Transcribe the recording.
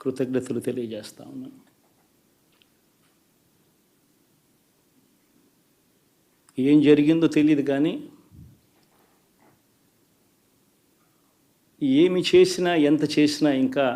కృతజ్ఞతలు తెలియజేస్తా ఉన్నాను. ఏం జరిగిందో తెలియదు కానీ ఏమి చేసినా ఎంత చేసినా ఇంకా